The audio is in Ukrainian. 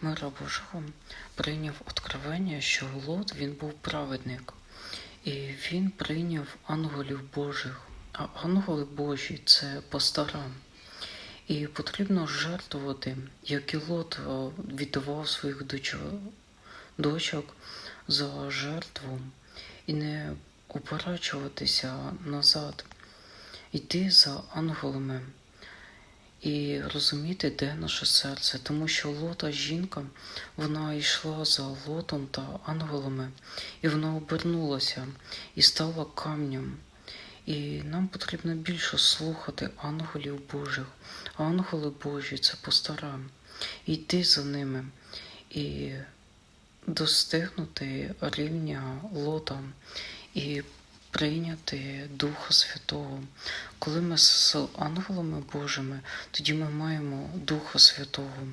мира Божого прийняв откровення, що Лот він був праведник, і він прийняв ангелів Божих. А ангели Божі це пастора. І потрібно жертвувати, як і Лот е, віддавав своїх дочок, за жертву і не оборачуватися назад, йти за ангелами і розуміти, де наше серце, тому що Лота жінка, вона йшла за Лотом та ангелами, і вона обернулася і стала камнем. І нам потрібно більше слухати ангелів Божих. Ангели Божі це постара. Йти за ними і достигнути рівня Лота і прийняти Духа Святого. Коли ми з ангелами Божими, тоді ми маємо Духа Святого.